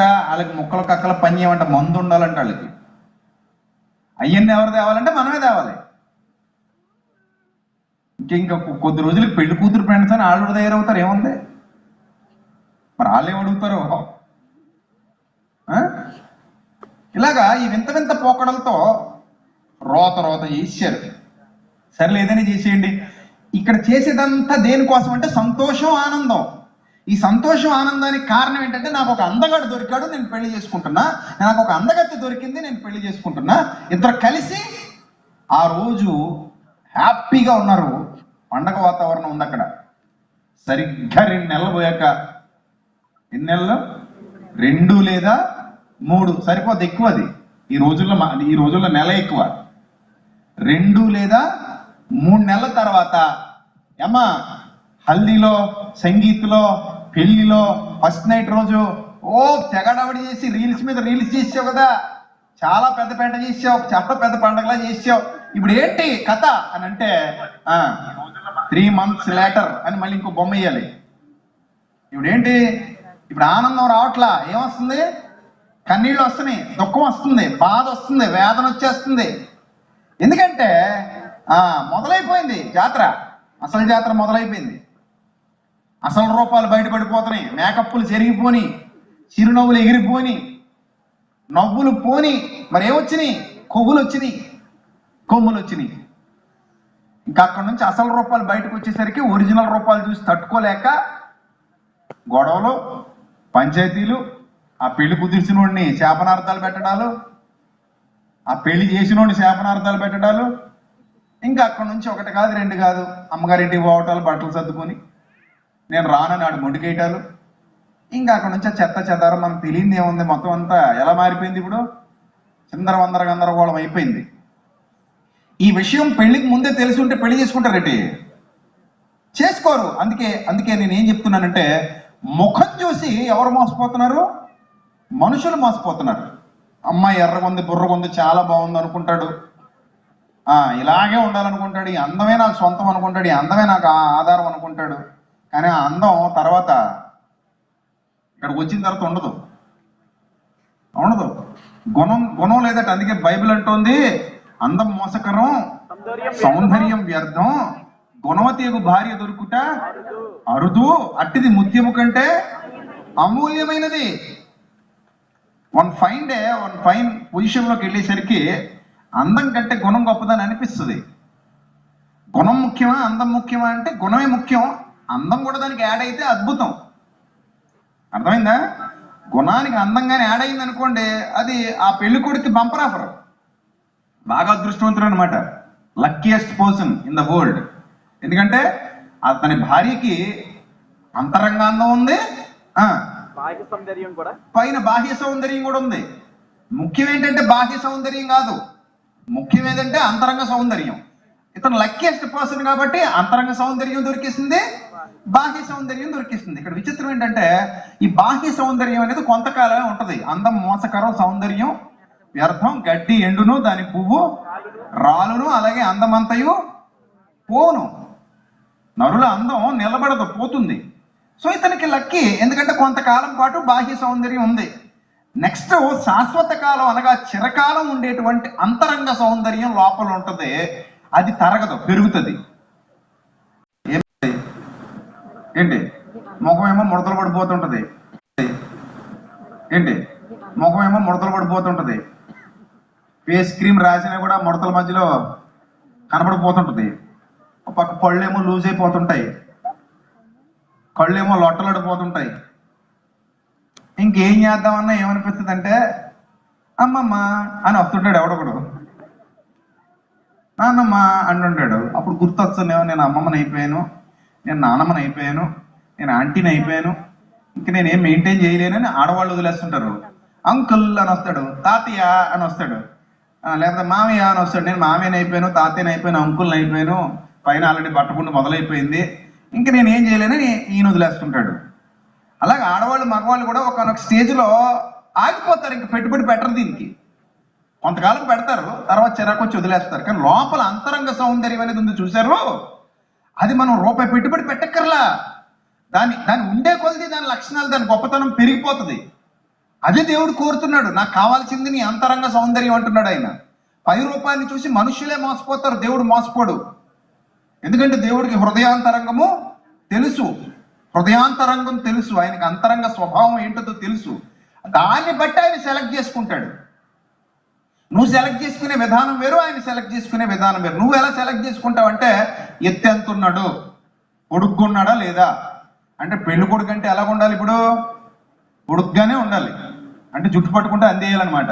వాళ్ళకి ముక్కలు కక్కల పని చేయమంట మందు ఉండాలంట వాళ్ళకి. అవన్నీ ఎవరు తేవాలంటే మనమే తేవాలి. ఇంక ఇంకా కొద్ది రోజులకి పెళ్ళి కూతురు ఫ్రెండ్స్ అని వాళ్ళు తయారవుతారు ఏముంది? మరి వాళ్ళు ఏమడుగుతారు అడుగుతారు ఆ? ఇలాగా ఈ వింత వింత పోకడలతో రోత రోత చేశారు. సరేలే ఏదైనా చేసేయండి. ఇక్కడ చేసేదంతా దేనికోసం అంటే సంతోషం ఆనందం. ఈ సంతోషం ఆనందానికి కారణం ఏంటంటే నాకు ఒక అందగాడు దొరికాడు నేను పెళ్ళి చేసుకుంటున్నా. నాకు ఒక అందగత్తె దొరికింది నేను పెళ్ళి చేసుకుంటున్నా. ఇద్దరు కలిసి ఆ రోజు హ్యాపీగా ఉన్నారు. పండగ వాతావరణం ఉంది అక్కడ. సరిగ్గా రెండు నెలలు పోయాక. ఎన్ని నెలలు? రెండు లేదా మూడు. సరిపోద్ది ఎక్కువ అది. ఈ రోజుల్లో ఈ రోజుల్లో నెల ఎక్కువ. రెండు లేదా మూడు నెలల తర్వాత ఏమ్మా హల్దీలో సంగీత్లో పెళ్ళిలో ఫస్ట్ నైట్ రోజు ఓ తెగడవడి చేసి రీల్స్ మీద రీల్స్ చేసావు కదా. చాలా పెద్ద పెంట చేసావు. చాలా పెద్ద పండగలా చేసావు. ఇప్పుడు ఏంటి కథ అని అంటే త్రీ మంత్స్ లేటర్ అని మళ్ళీ ఇంకో బొమ్మ వేయాలి ఇప్పుడు ఏంటి? ఇప్పుడు ఆనందం రావట్లా? ఏమొస్తుంది? కన్నీళ్ళు వస్తున్నాయి. దుఃఖం వస్తుంది. బాధ వస్తుంది. వేదన వచ్చేస్తుంది. ఎందుకంటే ఆ మొదలైపోయింది జాతర. అసలు జాతర మొదలైపోయింది. అసలు రూపాలు బయటపడిపోతున్నాయి. మేకప్పులు జరిగిపోని చిరునవ్వులు ఎగిరిపోని నవ్వులు పోని మరి ఏమొచ్చినాయి? కొవ్వులు వచ్చినాయి కొమ్ములు వచ్చినాయి ఇంకా అక్కడ నుంచి అసలు రూపాలు బయటకు వచ్చేసరికి ఒరిజినల్ రూపాలు చూసి తట్టుకోలేక గొడవలు పంచాయతీలు ఆ పెళ్ళి కుదిర్చిన వాడిని శాపనార్థాలు పెట్టడాలు ఆ పెళ్ళి చేసినోడిని శాపనార్థాలు పెట్టడాలు. ఇంకా అక్కడ నుంచి ఒకటి కాదు రెండు కాదు. అమ్మగారింటికి పోవటాలు బట్టలు సర్దుకొని నేను రానన్నాడు మొండికేయటాలు. ఇంకా అక్కడ నుంచి చెత్త చెదారం మనకు తెలియంది ఏముంది? మొత్తం అంతా ఎలా మారిపోయింది ఇప్పుడు? చిందర వందర గందరగోళం అయిపోయింది. ఈ విషయం పెళ్ళికి ముందే తెలిసి ఉంటే పెళ్ళి చేసుకుంటారేంటి? చేసుకోరు. అందుకే అందుకే నేను ఏం చెప్తున్నానంటే ముఖం చూసి ఎవరు మోసపోతున్నారు? మనుషులు మోసపోతున్నారు. అమ్మాయి ఎర్రగొంది బుర్రగొంది చాలా బాగుంది అనుకుంటాడు. ఇలాగే ఉండాలనుకుంటాడు. ఈ అందమే నాకు సొంతం అనుకుంటాడు. ఈ అందమే నాకు ఆ- ఆధారం అనుకుంటాడు. కానీ ఆ అందం తర్వాత ఇక్కడికి వచ్చిన తర్వాత ఉండదు. ఉండదు. గుణం గుణం లేదట. అందుకే బైబిల్ అంటోంది అందం మోసకరం సౌందర్యం వ్యర్థం. గుణవతీయకు భార్య దొరుకుట అరుదు. అట్టిది ముత్యము కంటే అమూల్యమైనది. One fine day one fine పొజిషన్లోకి వెళ్ళేసరికి అందం కంటే గుణం గొప్పదని అనిపిస్తుంది. గుణం ముఖ్యమా అందం ముఖ్యమా అంటే గుణమే ముఖ్యం. అందం కూడా దానికి యాడ్ అయితే అద్భుతం. అర్థమైందా? గుణానికి అందంగానే యాడ్ అయింది అనుకోండి అది ఆ పెళ్ళి కొడుకు బంపర్ ఆఫర్ బాగా అదృష్టవంతుడు అనమాట luckiest person in the world ఎందుకంటే అతని భార్యకి అంతరంగ అందం ఉంది ఆ బాహ్య సౌందర్యం కూడా. పైన బాహ్య సౌందర్యం కూడా ఉంది. ముఖ్యం ఏంటంటే బాహ్య సౌందర్యం కాదు. ముఖ్యం ఏంటంటే అంతరంగ సౌందర్యం. ఇతను లక్కీయెస్ట్ పర్సన్ కాబట్టి అంతరంగ సౌందర్యం దొరికేసింది. బాహ్య సౌందర్యం దొరికిస్తుంది. ఇక్కడ విచిత్రం ఏంటంటే ఈ బాహ్య సౌందర్యం అనేది కొంతకాలమే ఉంటది. అందం మోసకరం సౌందర్యం వ్యర్థం గడ్డి ఎండును దాని పువ్వు రాలును అలాగే అందమంతయు పోను. నరుల అందం నిలబడదు పోతుంది. సో ఇతనికి లక్కి ఎందుకంటే కొంతకాలం పాటు బాహ్య సౌందర్యం ఉంది. నెక్స్ట్ శాశ్వత కాలం అనగా చిరకాలం ఉండేటువంటి అంతరంగ సౌందర్యం లోపల ఉంటది. అది తరగదు పెరుగుతుంది ఏమిటి? ఏంటి? ముఖం ఏమో ముడతలు పడిపోతుంటది. ఏంటి? ముఖం ఏమో ముడతలు పడిపోతుంటది. ఫేస్ క్రీమ్ రాసినా కూడా ముడతల మధ్యలో కనపడిపోతుంటది. పక్క పక్క పళ్ళేమో లూజ్ అయిపోతుంటాయి. కళ్ళేమో లొట్టలడిపోతుంటాయి. ఇంకేం చేద్దామన్నా ఏమనిపిస్తుంది అంటే అమ్మమ్మ అని వస్తుంటాడు ఎవడొకడు. నాన్నమ్మ అంటుంటాడు. అప్పుడు గుర్తొస్తుందేమో నేను అమ్మమ్మని అయిపోయాను. నేను నానమ్మని అయిపోయాను నేను ఆంటీని అయిపోయాను ఇంక నేను ఏం మెయింటైన్ చేయలేనని ఆడవాళ్ళు వదిలేస్తుంటారు. అంకుల్ అని వస్తాడు తాతయ్య అని వస్తాడు. లేకపోతే మామయ్య అని వస్తాడు. నేను మామయ్యని అయిపోయాను తాతయ్యని అయిపోయాను అంకుల్ని అయిపోయాను. పైన ఆల్రెడీ బట్టకుండా మొదలైపోయింది. ఇంక నేను ఏం చేయలేనని ఈయన వదిలేస్తుంటాడు. అలాగే ఆడవాళ్ళు మగవాళ్ళు కూడా ఒకనొక స్టేజ్లో ఆగిపోతారు. ఇంక పెట్టుబడి పెట్టరు దీనికి. కొంతకాలం పెడతారు తర్వాత చిరాకు వచ్చి వదిలేస్తారు. కానీ లోపల అంతరంగ సౌందర్యం అనేది ఉంది చూశారు? అది మనం రూపాయి పెట్టుబడి పెట్టక్కర్లా. దాని దాని ఉండే కొలది దాని లక్షణాలు దాని గొప్పతనం పెరిగిపోతుంది. అదే దేవుడు కోరుతున్నాడు నాకు కావాల్సింది నీ అంతరంగ సౌందర్యం అంటున్నాడు ఆయన. పై రూపాన్ని చూసి మనుషులే మోసపోతారు దేవుడు మోసపోడు. ఎందుకంటే దేవుడికి హృదయాంతరంగము తెలుసు. హృదయాంతరంగం తెలుసు ఆయనకి అంతరంగ స్వభావం ఏంటో తెలుసు. దాన్ని బట్టి ఆయన సెలెక్ట్ చేసుకుంటాడు. నువ్వు సెలెక్ట్ చేసుకునే విధానం వేరు ఆయన సెలెక్ట్ చేసుకునే విధానం వేరు. నువ్వు ఎలా సెలెక్ట్ చేసుకుంటావు అంటే ఎత్తు ఎంత ఉన్నాడు పొడుగ్గున్నాడా లేదా? అంటే పెళ్ళి కొడుకు అంటే ఎలా ఉండాలి ఇప్పుడు? పొడుగ్గానే ఉండాలి. అంటే జుట్టు పట్టుకుంటే అందేయాలన్నమాట.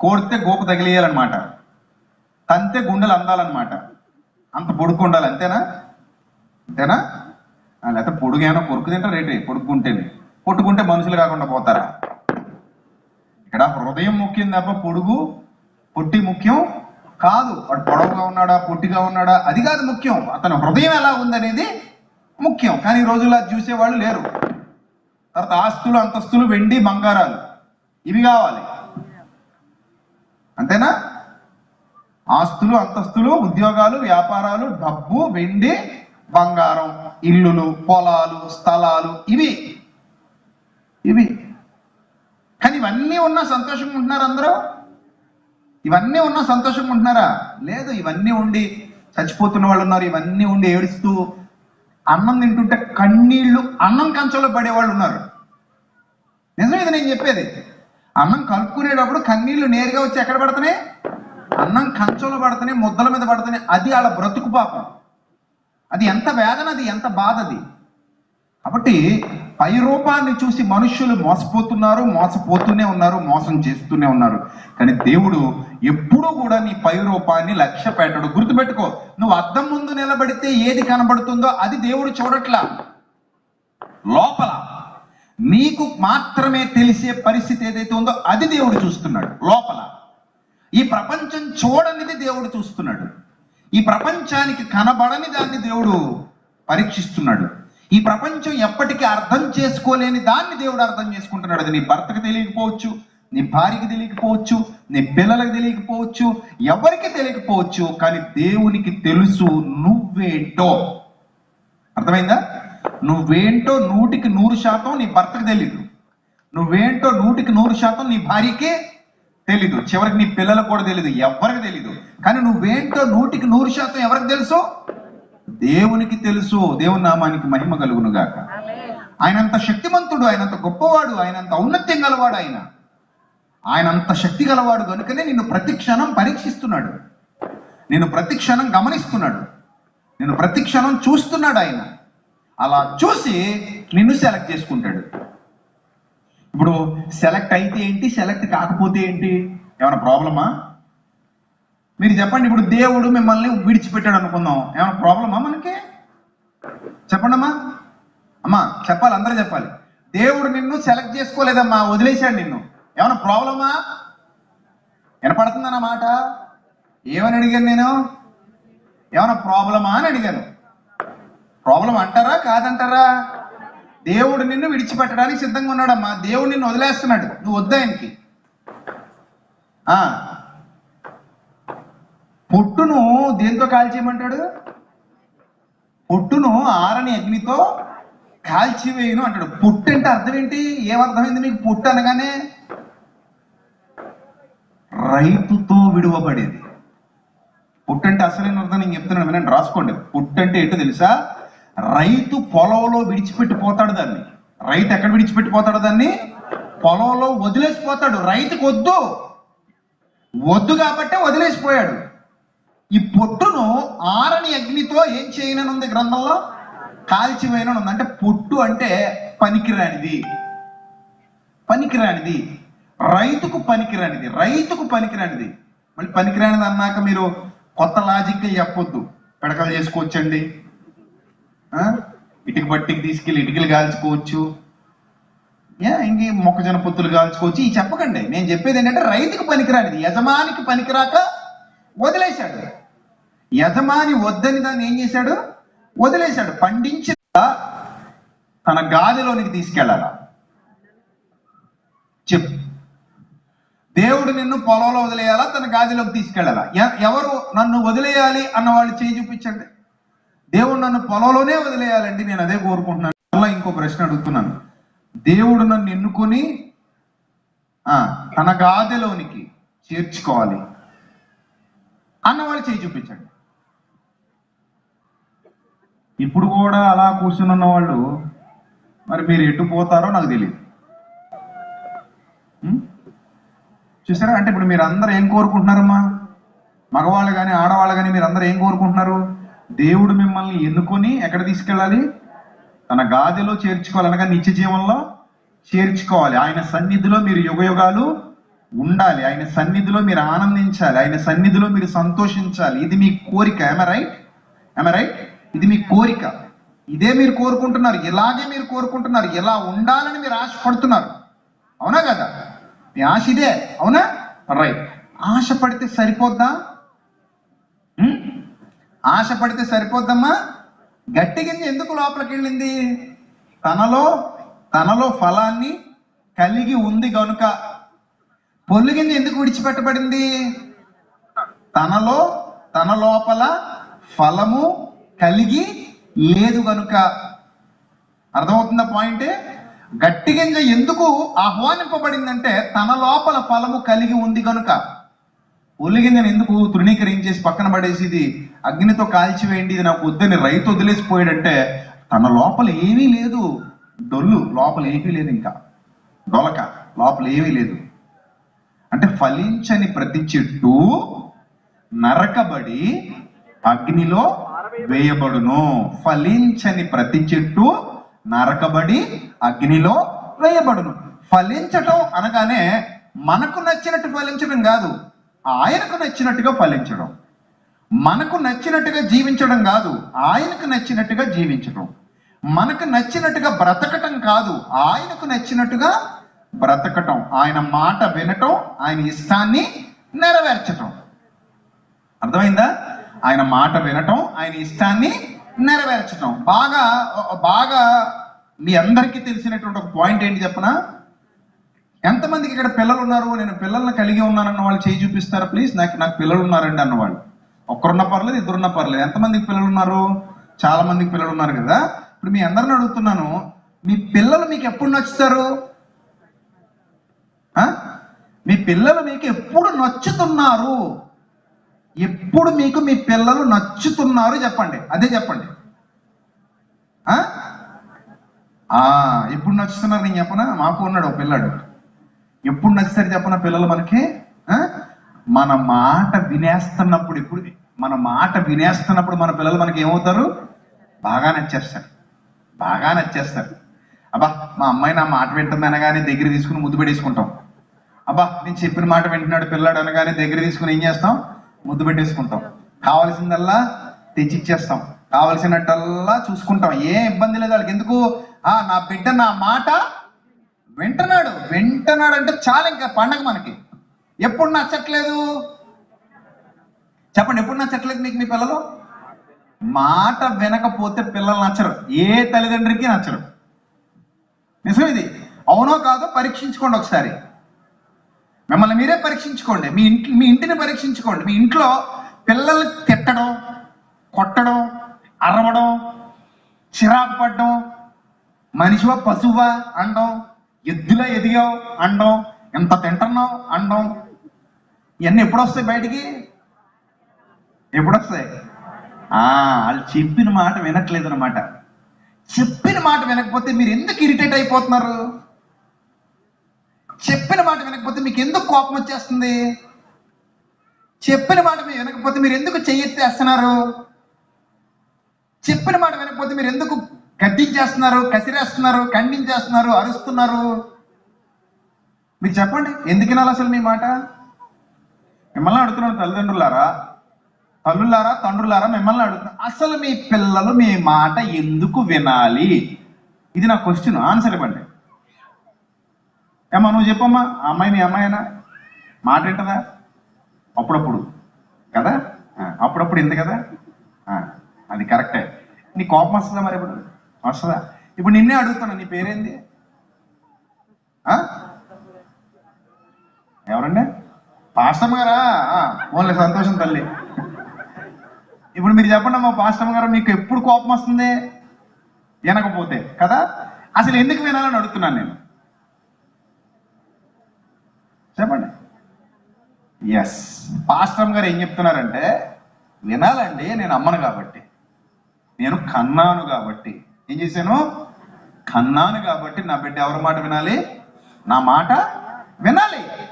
కోడితే గోపు తగిలేయాలన్నమాట. తంతే గుండెలు అందాలన్నమాట. అంత పొడుగు ఉండాలి అంతేనా? అంతేనా? లేకపోతే లేకపోతే పొడుగేమో కొరుకు తింటారు రేటే పొడుక్కుంటేనే కొట్టుకుంటే మనుషులు కాకుండా పోతారా? ఇక్కడ హృదయం ముఖ్యం తప్ప పొడుగు? పొట్టి ముఖ్యం? కాదు. వాడు పొడవుగా ఉన్నాడా పొట్టిగా ఉన్నాడా? అది కాదు ముఖ్యం. అతని హృదయం ఎలా ఉందనేది ముఖ్యం. కానీ ఈ రోజుల్లో అది చూసేవాళ్ళు లేరు. తర్వాత ఆస్తులు అంతస్తులు వెండి బంగారాలు. ఇవి కావాలి. అంతేనా? ఆస్తులు అంతస్తులు ఉద్యోగాలు వ్యాపారాలు డబ్బు వెండి బంగారం ఇల్లులు పొలాలు స్థలాలు ఇవి. ఇవి. కానీ ఇవన్నీ ఉన్నా సంతోషంగా ఉంటున్నారు అందరూ? ఇవన్నీ ఉన్నా సంతోషంగా ఉంటున్నారా? లేదు ఇవన్నీ ఉండి చచ్చిపోతున్న వాళ్ళు ఉన్నారు ఇవన్నీ ఉండి ఏడుస్తూ అన్నం తింటుంటే కన్నీళ్ళు అన్నం కంచంలో పడేవాళ్ళు ఉన్నారు. నిజమేది ఇది నేను చెప్పేది? అన్నం కలుపుకునేటప్పుడు కన్నీళ్ళు నేరుగా వచ్చి ఎక్కడ పడుతున్నాయి? అన్నం కంచంలో పడుతున్నాయి ముద్దల మీద పడుతున్నాయి. అది వాళ్ళ బ్రతుకు పాపం. అది ఎంత వేదన అది ఎంత బాధ అది. కాబట్టి పై రూపాన్ని చూసి మనుషులు మోసపోతున్నారు మోసపోతూనే ఉన్నారు మోసం చేస్తూనే ఉన్నారు. కానీ దేవుడు ఎప్పుడూ కూడా నీ పై రూపాన్ని లక్ష్య పెట్టడు గుర్తుపెట్టుకో నువ్వు అద్దం ముందు నిలబడితే ఏది కనబడుతుందో అది దేవుడు చూడట్లా. లోపల నీకు మాత్రమే తెలిసే పరిస్థితి ఏదైతే ఉందో అది దేవుడు చూస్తున్నాడు. లోపల ఈ ప్రపంచం చూడనిది దేవుడు చూస్తున్నాడు. ఈ ప్రపంచానికి కనబడని దాన్ని దేవుడు పరీక్షిస్తున్నాడు. ఈ ప్రపంచం ఎప్పటికీ అర్థం చేసుకోలేని దాన్ని దేవుడు అర్థం చేసుకుంటున్నాడు. అది నీ భర్తకు తెలియకపోవచ్చు నీ భార్యకి తెలియకపోవచ్చు నీ పిల్లలకు తెలియకపోవచ్చు ఎవరికి తెలియకపోవచ్చు కానీ దేవునికి తెలుసు నువ్వేంటో. అర్థమైందా? నువ్వేంటో నూటికి నూరు శాతం నీ భర్తకు తెలీదు. నువ్వేంటో నూటికి నూరు శాతం నీ భార్యకే తెలీదు. చివరికి నీ పిల్లలకు కూడా తెలీదు ఎవరికి తెలీదు. కానీ నువ్వేంటో నూటికి నూరు శాతం ఎవరికి తెలుసు? దేవునికి తెలుసు దేవుని నామానికి మహిమ కలుగును గాక. ఆయనంత శక్తిమంతుడు ఆయనంత గొప్పవాడు ఆయనంత ఔన్నత్యం గలవాడు ఆయన. ఆయన అంత శక్తి గలవాడు కనుకనే నిన్ను ప్రతి క్షణం పరీక్షిస్తున్నాడు. నిన్ను ప్రతి క్షణం గమనిస్తున్నాడు. నిన్ను ప్రతి క్షణం చూస్తున్నాడు ఆయన. అలా చూసి నిన్ను సెలెక్ట్ చేసుకుంటాడు. ఇప్పుడు సెలెక్ట్ అయితే ఏంటి? సెలెక్ట్ కాకపోతే ఏంటి? ఏమైనా ప్రాబ్లమా? మీరు చెప్పండి ఇప్పుడు దేవుడు మిమ్మల్ని విడిచిపెట్టాడు అనుకుందాం. ఏమైనా ప్రాబ్లమా మనకి? చెప్పండి అమ్మా అమ్మా చెప్పాలి అందరూ చెప్పాలి. దేవుడు నిన్ను సెలెక్ట్ చేసుకోలేదమ్మా వదిలేశాడు నిన్ను. ఏమైనా ప్రాబ్లమా వినపడుతుందన్న మాట? ఏమని అడిగాను నేను? ఏమైనా ప్రాబ్లమా అని అడిగాను. ప్రాబ్లం అంటారా కాదంటారా? దేవుడు నిన్ను విడిచిపెట్టడానికి సిద్ధంగా ఉన్నాడమ్మా. దేవుడు నిన్ను వదిలేస్తున్నాడు. నువ్వు వద్దాయనికి ఆ. పొట్టును దేంతో కాల్చేయమంటాడు? పొట్టును ఆరని అగ్నితో కాల్చివేయను అంటాడు. పొట్టు అంటే అర్థం ఏంటి ఏమర్థమైంది మీకు పొట్టు అనగానే? రైతుతో విడువబడేది. పుట్టు అంటే అసలైన అర్థం నేను చెప్తున్నాను వినండి రాసుకోండి. పుట్టు అంటే ఏంటో తెలుసా? రైతు పొలంలో విడిచిపెట్టిపోతాడు దాన్ని. రైతు ఎక్కడ విడిచిపెట్టిపోతాడు దాన్ని? పొలంలో వదిలేసిపోతాడు. రైతుకు వద్దు. వద్దు కాబట్టే వదిలేసిపోయాడు. ఈ పొట్టును ఆరని అగ్నితో ఏం చేయననుంది గ్రంథంలో? కాల్చివేయనుంది అంటే పొట్టు అంటే పనికిరానిది. పనికిరానిది. రైతుకు పనికిరానిది. రైతుకు పనికిరానిది. మళ్ళీ పనికిరానిది అన్నాక మీరు కొత్త లాజిక్ చెప్పొద్దు. పిడకలు చేసుకోవచ్చండి. ఇటుక బట్టికి తీసుకెళ్ళి ఇటుకలు కాల్చుకోవచ్చు. ఇంక మొక్కజొన్న పొత్తులు కాల్చుకోవచ్చు. ఈ చెప్పకండి. నేను చెప్పేది ఏంటంటే రైతుకు పనికిరానిది. యజమానికి పనికిరాక వదిలేశాడు. యజమాని వద్దని దాన్ని ఏం చేశాడు? వదిలేశాడు. పండించిన తన గాదిలోనికి తీసుకెళ్ళాలా. చెప్పు. దేవుడు నిన్ను పొలంలో వదిలేయాలా? తన గాదిలోకి తీసుకెళ్ళాలా? ఎ- ఎవరు నన్ను వదిలేయాలి అన్న వాళ్ళు చేయి చూపించండి. దేవుడు నన్ను పొలంలోనే వదిలేయాలండి. నేను అదే కోరుకుంటున్నాను. మళ్ళీ ఇంకో ప్రశ్న అడుగుతున్నాను. దేవుడు నన్ను ఎన్నుకొని ఆ, తన గాదిలోనికి చేర్చుకోవాలి. అన్నవాళ్ళు చేయి చూపించండి. ఇప్పుడు కూడా అలా కూర్చుని ఉన్న వాళ్ళు మరి మీరు ఎటు పోతారో నాకు తెలియదు చూసారా? అంటే ఇప్పుడు మీరు అందరూ ఏం కోరుకుంటున్నారమ్మా? మగవాళ్ళు కానీ ఆడవాళ్ళు కానీ మీరు అందరూ ఏం కోరుకుంటున్నారు? దేవుడు మిమ్మల్ని ఎన్నుకొని ఎక్కడ తీసుకెళ్ళాలి? తన గాదిలో చేర్చుకోవాలి అనగా నిత్య జీవనంలో చేర్చుకోవాలి. ఆయన సన్నిధిలో మీరు యుగయుగాలు ఉండాలి. ఆయన సన్నిధిలో మీరు ఆనందించాలి. ఆయన సన్నిధిలో మీరు సంతోషించాలి. ఇది మీ కోరిక. ఎమ రైట్ ఎమ రైట్ ఇది మీ కోరిక. ఇదే మీరు కోరుకుంటున్నారు. ఇలాగే మీరు కోరుకుంటున్నారు. ఇలా ఉండాలని మీరు ఆశపడుతున్నారు. అవునా కదా? మీ ఆశ ఇదే. అవునా? రైట్ ఆశ పడితే సరిపోద్దా? ఆశపడితే ఆశ పడితే సరిపోద్దమ్మా? గట్టి గింజ ఎందుకు లోపలికి వెళ్ళింది? తనలో తనలో ఫలాన్ని కలిగి ఉంది కనుక పొల్లు గింజ ఎందుకు విడిచిపెట్టబడింది? తనలో తన లోపల ఫలము కలిగి లేదు కనుక అర్థమవుతుందా పాయింట్? గట్టి గింజ ఎందుకు ఆహ్వానింపబడిందంటే తన లోపల ఫలము కలిగి ఉంది కనుక ఒళ్ళు గింజను ఎందుకు తృణీకరించేసి పక్కన పడేసి ఇది అగ్నితో కాల్చివేయండి ఇది నాకు వద్దని రైతు వదిలేసిపోయాడంటే తన లోపల ఏమీ లేదు. డొల్లు లోపల ఏమీ లేదు ఇంకా. డొలక లోపల ఏమీ లేదు. అంటే ఫలించని ప్రతి చెట్టు నరకబడి అగ్నిలో వేయబడును. ఫలించని ప్రతి చెట్టు నరకబడి అగ్నిలో వేయబడును. ఫలించటం అనగానే మనకు నచ్చినట్టు ఫలించడం కాదు ఆయనకు నచ్చినట్టుగా ఫలించడం. మనకు నచ్చినట్టుగా జీవించడం కాదు ఆయనకు నచ్చినట్టుగా జీవించడం. మనకు నచ్చినట్టుగా బ్రతకటం కాదు ఆయనకు నచ్చినట్టుగా బ్రతకటం ఆయన మాట వినటం ఆయన ఇష్టాన్ని నెరవేర్చటం. అర్థమైందా? ఆయన మాట వినటం ఆయన ఇష్టాన్ని నెరవేర్చటం. బాగా బాగా మీ అందరికీ తెలిసినటువంటి ఒక పాయింట్ ఏంటి చెప్పనా? ఎంతమందికి ఇక్కడ పిల్లలు ఉన్నారు? నేను పిల్లల్ని కలిగి ఉన్నానన్న వాళ్ళు చేయి చూపిస్తారా ప్లీజ్ నాకు నాకు పిల్లలు ఉన్నారండి అన్నవాళ్ళు. ఒక్కరున్న పర్లేదు ఇద్దరున్న పర్లేదు. ఎంతమందికి పిల్లలు ఉన్నారు? చాలా మందికి పిల్లలు ఉన్నారు కదా. ఇప్పుడు మీ అందరిని అడుగుతున్నాను మీ పిల్లలు మీకు ఎప్పుడు నచ్చుతారు? మీ పిల్లలు మీకు ఎప్పుడు నచ్చుతున్నారు? ఎప్పుడు మీకు మీ పిల్లలు నచ్చుతున్నారు చెప్పండి. అదే చెప్పండి. ఆ? ఆ, ఎప్పుడు నచ్చుతున్నారు నేను చెప్పనా? మాకు ఉన్నాడు ఒక పిల్లాడు. ఎప్పుడు నచ్చుతారు చెప్పనా పిల్లలు మనకి? ఆ? మన మాట వినేస్తున్నప్పుడు ఇప్పుడు మన మాట వినేస్తున్నప్పుడు మన పిల్లలు మనకి ఏమవుతారు? బాగా నచ్చేస్తారు. బాగా నచ్చేస్తారు. అబ్బా మా అమ్మాయి నా మాట వింటుంది అనగానే దగ్గర తీసుకుని ముద్దు పెట్టేసుకుంటాం అబ్బా నేను చెప్పిన మాట వింటున్నాడు పిల్లాడు అనగానే దగ్గర తీసుకుని ఏం చేస్తాం? ముద్దు పెట్టేసుకుంటాం. కావాల్సిందల్లా తెచ్చిచ్చేస్తాం. కావలసినట్టల్లా చూసుకుంటాం. ఏ ఇబ్బంది లేదు వాళ్ళకి. ఎందుకు? ఆ నా బిడ్డ నా మాట వింటున్నాడు. వింటున్నాడు అంటే చాలా ఇంకా పండగ మనకి. ఎప్పుడు నచ్చట్లేదు? చెప్పండి ఎప్పుడు నచ్చట్లేదు మీకు మీ పిల్లలు? మాట వినకపోతే పిల్లలు నచ్చరు. ఏ తల్లిదండ్రికి నచ్చరు. నిజం ఇది. అవునో కాదో పరీక్షించుకోండి ఒకసారి. మిమ్మల్ని మీరే పరీక్షించుకోండి. మీ ఇంటి మీ ఇంటిని పరీక్షించుకోండి. మీ ఇంట్లో పిల్లలు తిట్టడం కొట్టడం అరవడం చిరాకు పడడం మనిషివా పశువా అండం ఎద్దులా ఎదిగావు అండం ఎంత తింటున్నావు అండం ఇవన్నీ ఎప్పుడు వస్తాయి బయటికి? ఎప్పుడు వస్తాయి ఆ వాళ్ళు చెప్పిన మాట వినట్లేదు అనమాట చెప్పిన మాట వినకపోతే మీరు ఎందుకు ఇరిటేట్ అయిపోతున్నారు? చెప్పిన మాట వినకపోతే మీకు ఎందుకు కోపం వచ్చేస్తుంది? చెప్పిన మాట మీరు వినకపోతే మీరు ఎందుకు చెయ్యెత్తేస్తున్నారు? చెప్పిన మాట వినకపోతే మీరు ఎందుకు గడ్డించేస్తున్నారు కసిరేస్తున్నారు ఖండించేస్తున్నారు అరుస్తున్నారు? మీరు చెప్పండి ఎందుకు వినాలి అసలు మీ మాట? మిమ్మల్ని అడుగుతున్నాను తల్లిదండ్రులారా తల్లులారా తండ్రులారా మిమ్మల్ని అడుగుతున్నాను అసలు మీ పిల్లలు మీ మాట ఎందుకు వినాలి? ఇది నా క్వశ్చన్ ఆన్సర్ ఇవ్వండి. ఏమా నువ్వు చెప్పమ్మా అమ్మాయిని అమ్మాయినా మాట అప్పుడప్పుడు. కదా? అప్పుడప్పుడు ఇంత కదా? అది కరెక్టే. నీ కోపం వస్తుందా మరి ఇప్పుడు? వస్తుందా? ఇప్పుడు నిన్నే అడుగుతున్నా నీ పేరేంది? ఎవరండి? పాస్టమ్ గారా? ఓన్లీ సంతోషం తల్లి. ఇప్పుడు మీరు చెప్పండి అమ్మా పాస్టమ్ గారు మీకు ఎప్పుడు కోపం వస్తుంది? వినకపోతే కదా? అసలు ఎందుకు వినాలని అడుగుతున్నాను నేను? చెప్పండి. ఎస్ పాస్టమ్ గారు ఏం చెప్తున్నారంటే వినాలండి నేను అమ్మను కాబట్టి. నేను కన్నాను కాబట్టి. ఏం చేశాను? కన్నాను కాబట్టి నా బిడ్డ ఎవరి మాట వినాలి? నా మాట వినాలి.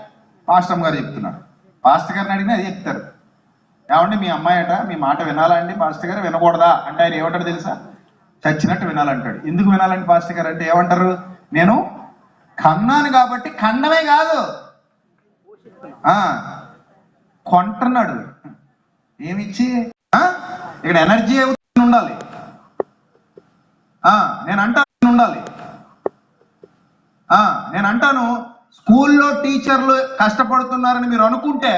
పాస్టమ్ గారు చెప్తున్నారు. పాస్టర్ గారిని అడిగినా అది చెప్తారు. ఏమండి మీ అమ్మాయి అట మీ మాట వినాలండి పాస్టర్ గారు వినకూడదా? అంటే ఆయన ఏమంటాడు తెలుసా? చచ్చినట్టు వినాలంటాడు. ఎందుకు వినాలండి పాస్టర్ గారు? అంటే ఏమంటారు? నేను కన్నాను కాబట్టి ఖండమే కాదు. కొంటున్నాడు. ఏమిచ్చి? ఇక్కడ ఎనర్జీ ఉండాలి. ఆ నేను అంటాను ఉండాలి. ఆ నేను అంటాను స్కూల్లో టీచర్లు కష్టపడుతున్నారని మీరు అనుకుంటే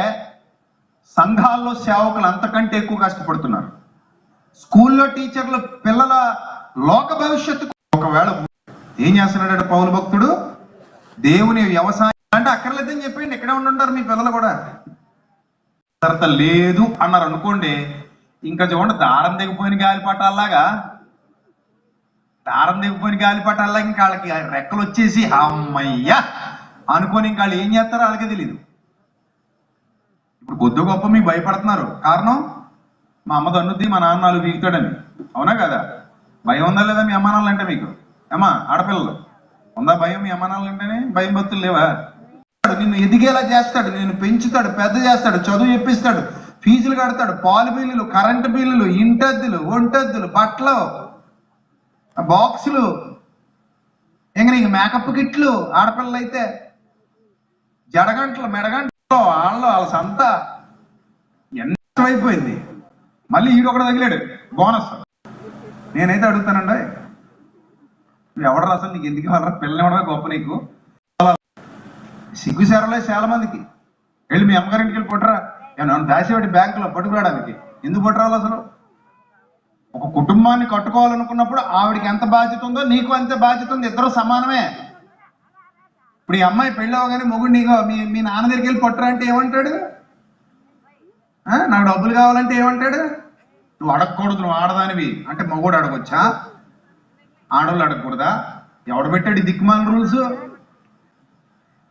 సంఘాల్లో సేవకులు అంతకంటే ఎక్కువ కష్టపడుతున్నారు. స్కూల్లో టీచర్లు పిల్లల లోక భవిష్యత్తు ఒకవేళ ఏం చేస్తున్నాడు పౌరు భక్తుడు? దేవుని వ్యవసాయం అంటే అక్కర్లేదని చెప్పండి ఇక్కడే ఉండుంటారు మీ పిల్లలు కూడా. తర్వాత లేదు అన్నారు అనుకోండి ఇంకా చూడండి దారం దిగిపోయిన గాలిపటాల్లాగా దారం దిగిపోయిన గాలిపటాల్లాగా ఇంకా వాళ్ళకి రెక్కలు వచ్చేసి అమ్మయ్యా! అనుకొని ఇంకా వాళ్ళు ఏం చేస్తారో వాళ్ళకి తెలియదు ఇప్పుడు కొద్ది గొప్ప మీకు భయపడుతున్నారు. కారణం మా అమ్మ తన్నుద్ది మా నాన్న నాలుగు పీకుతాడని. అవునా కదా? భయం ఉందా లేదా మీ అమ్మ అంటే మీకు? అమ్మా ఆడపిల్లలు. ఉందా భయం మీ అమ్మ అంటేనే భయం భక్తులు లేవా? నిన్ను ఎదిగేలా చేస్తాడు నిన్ను పెంచుతాడు పెద్ద చేస్తాడు చదువు చెప్పిస్తాడు ఫీజులు కడతాడు పాలు బిల్లులు కరెంటు బిల్లులు ఇంటద్దులు ఒంటద్దులు బట్టలు బాక్సులు ఇంక నీకు మేకప్ కిట్లు ఆడపిల్లలు అయితే జడగంటలు మెడగంటలు వాళ్ళు వాళ్ళ సంత ఎంత అయిపోయింది. మళ్ళీ ఈడు ఒకడు తగిలాడు బోనస్. నేనైతే అడుగుతానండి ఎవడరా అసలు? నీకు ఎందుకు వాళ్ళ పిల్లలు ఇవ్వడమే గొప్ప నీకు. సిగ్గుసేరలే చాలా మందికి వెళ్ళి మీ అమ్మగారింటికి వెళ్ళి నన్ను ఏమన్నా దాచేవాడి బ్యాంకులో పట్టుకురావడానికి. ఎందుకు పట్టురావాలి అసలు? ఒక కుటుంబాన్ని కట్టుకోవాలనుకున్నప్పుడు ఆవిడకి ఎంత బాధ్యత ఉందో నీకు ఎంత బాధ్యత ఉంది. ఇద్దరు సమానమే. ఇప్పుడు ఈ అమ్మాయి పెళ్ళి అవగానే మొగుడు నీకు మీ మీ నాన్న దగ్గరికి వెళ్ళి పట్టురా అంటే ఏమంటాడు? నాకు డబ్బులు కావాలంటే ఏమంటాడు? నువ్వు అడగకూడదు నువ్వు ఆడదానివి అంటే మగోడు అడగొచ్చా? ఆడవాళ్ళు అడగకూడదా? ఎవడు పెట్టాడు దిక్కుమాల రూల్స్?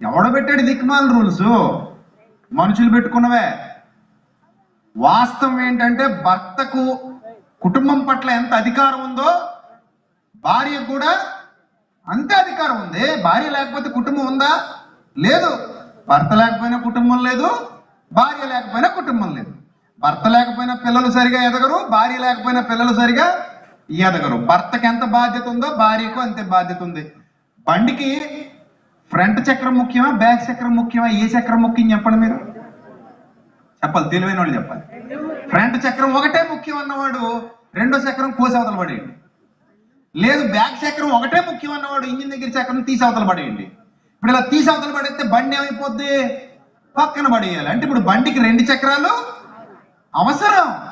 ఎవడు పెట్టాడు దిక్మాల రూల్స్? మనుషులు పెట్టుకున్నవే. వాస్తవం ఏంటంటే భర్తకు కుటుంబం పట్ల ఎంత అధికారం ఉందో భార్యకు కూడా అంతే అధికారం ఉంది. భార్య లేకపోతే కుటుంబం ఉందా? లేదు. భర్త లేకపోయినా కుటుంబం లేదు భార్య లేకపోయినా కుటుంబం లేదు. భర్త లేకపోయినా పిల్లలు సరిగా ఎదగరు భార్య లేకపోయినా పిల్లలు సరిగా ఎదగరు. భర్తకి ఎంత బాధ్యత ఉందో భార్యకు అంతే బాధ్యత ఉంది. బండికి ఫ్రంట్ చక్రం ముఖ్యమా బ్యాక్ చక్రం ముఖ్యమా ఏ చక్రం ముఖ్యం చెప్పండి మీరు? చెప్పాలి తెలివైన వాళ్ళు చెప్పాలి. ఫ్రంట్ చక్రం ఒకటే ముఖ్యం అన్నవాడు రెండో చక్రం కోసి అవతల పడేయండి. లేదు బ్యాక్ చక్రం ఒకటే ముఖ్యం అన్నవాడు ఇంజిన్ దగ్గర చక్రం తీసి అవతల పడేయండి. ఇప్పుడు ఇలా తీసి అవతల పడేస్తే బండి ఏమైపోద్ది? పక్కన పడేయాలి. అంటే ఇప్పుడు బండికి రెండు చక్రాలు అవసరం.